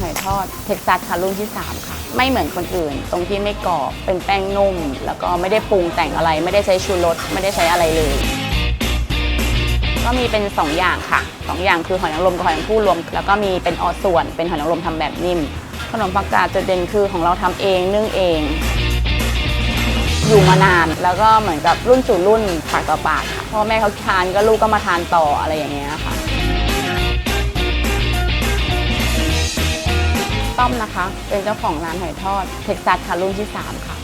หอยทอดเท็กซัสค่ะรุ่นที่ 3 ค่ะ ไม่เหมือนคนอื่น ตรงที่ไม่กรอบเป็นแป้งนุ่ม แล้วก็ไม่ได้ปรุงแต่งอะไร ไม่ได้ใช้ชูรสไม่ได้ใช้อะไรเลย ก็มีเป็น 2 อย่างค่ะ2อย่างคือหอยนางรมกับหอยนางรมรวม แล้วก็มีเป็นออส่วน เป็นหอยนางรมทำแบบนิ่ม ขนมปังกาจุดเด่นคือของเราทำเองนึ่งเอง อยู่มานานแล้วก็เหมือนกับรุ่นสู่รุ่นปากต่อปากค่ะพ่อแม่เขาทานก็ลูกก็มาทานต่ออะไรอย่างเงี้ยค่ะ ต้อมนะคะ เป็นเจ้าของร้านหอยทอดเท็กซัสค่ะรุ่นที่ 3 ค่ะ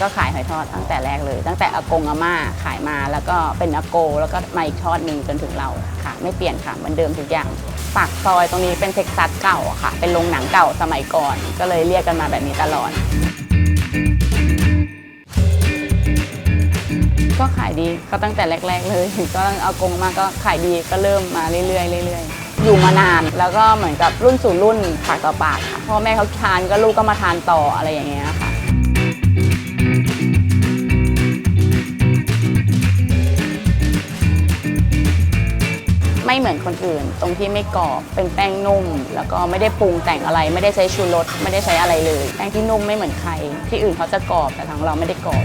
ก็ขายหอยทอดตั้งแต่แรกเลย ตั้งแต่อากงอาม่าขายมาแล้วก็เป็นอาโก แล้วก็มาอีกทอดหนึ่งจนถึงเราค่ะ ไม่เปลี่ยนค่ะเหมือนเดิมทุกอย่างปากซอยตรงนี้เป็นเท็กซัสเก่าค่ะ เป็นโรงหนังเก่าสมัยก่อน ก็เลยเรียกกันมาแบบนี้ตลอด ก็ขายดีก็ตั้งแต่แรก ๆ เลย ก็อากงมาก็ขายดีก็เริ่มมาเรื่อยๆเรื่อยๆ อยู่มานาน แล้วก็เหมือนกับรุ่นสู่รุ่นปากต่อปากค่ะพ่อแม่เขาทานก็ลูกก็มาทานต่ออะไรอย่างเงี้ยค่ะไม่เหมือนคนอื่น ตรงที่ไม่กรอบเป็นแป้งนุ่ม แล้วก็ไม่ได้ปรุงแต่งอะไร ไม่ได้ใช้ชูรสไม่ได้ใช้อะไรเลย แป้งที่นุ่มไม่เหมือนใคร ที่อื่นเขาจะกรอบแต่ทางเราไม่ได้กรอบ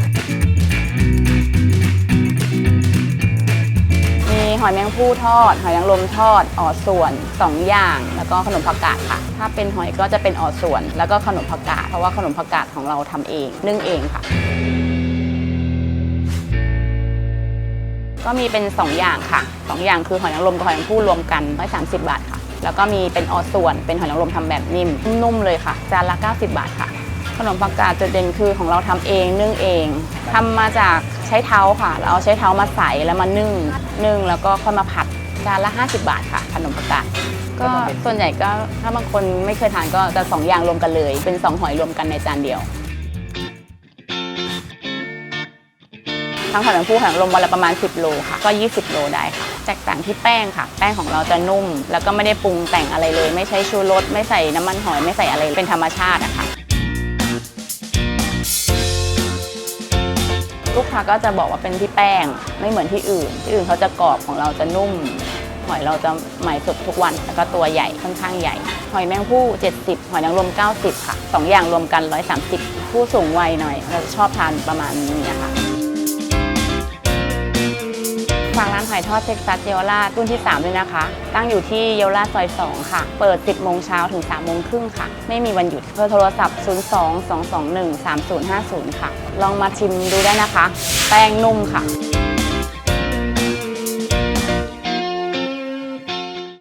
อยแมงภู่ทอด หอยนางรมทอดอ่อส่วน 2 อย่าง แล้วก็ขนมผักกาดค่ะ ถ้าเป็นหอยก็จะเป็นอ่อส่วน แล้วก็ขนมผักกาดเพราะว่าขนมผักกาดของเราทำเองนึ่งเองค่ะ ก็มีเป็น 2 อย่างค่ะ 2 อย่างคือหอยนางรมกับหอยนางภู่รวมกัน130 บาทค่ะ แล้วก็มีเป็นออส่วนเป็นหอยนางรมทำแบบนิ่มนุ่มๆเลยค่ะจานละ 90 บาทค่ะ ขนมปังกาดจุดเด่นคือของเราทำเองนึ่งเองทำมาจากใช้เท้าค่ะ เราเอาใช้เท้ามาใส่แล้วมานึ่งนึ่งแล้วก็ค่อยมาผัดจานละ 50 บาทค่ะ ขนมปังกาดก็ส่วนใหญ่ก็ถ้าบางคนไม่เคยทานก็จะสองอย่างรวมกันเลย เป็นสองหอยรวมกันในจานเดียวทั้งหอยแมงภู่หอยนางรมวันละประมาณ 10 โลค่ะ ก็ 20 โลได้ค่ะแตกต่างที่แป้งค่ะ แป้งของเราจะนุ่ม แล้วก็ไม่ได้ปรุงแต่งอะไรเลย ไม่ใช้ชูรสไม่ใส่น้ำมันหอยไม่ใส่อะไรเป็นธรรมชาติอะค่ะ ลูกค้าก็จะบอกว่าเป็นที่แป้งไม่เหมือนที่อื่น ที่อื่นเขาจะกรอบของเราจะนุ่ม หอยเราจะใหม่สดทุกวันแล้วก็ตัวใหญ่ค่อนข้างใหญ่ หอยแมงผู้ 70 หอยนางรม 90 ค่ะสองอย่างรวมกัน 130 ผู้สูงวัยหน่อยเราชอบทานประมาณนี้นะคะ ฝากร้านหอยทอดเท็กซัสเยาวราชรุ่นที่ 3 ด้วยนะคะ ตั้งอยู่ที่เยาวราชซอย 2 ค่ะ เปิด 10 โมงเช้าถึง 3 โมงครึ่งค่ะ ไม่มีวันหยุดเบอร์โทรศัพท์ 02 221 3050 ค่ะ ลองมาชิมดูได้นะคะ แป้งนุ่มค่ะ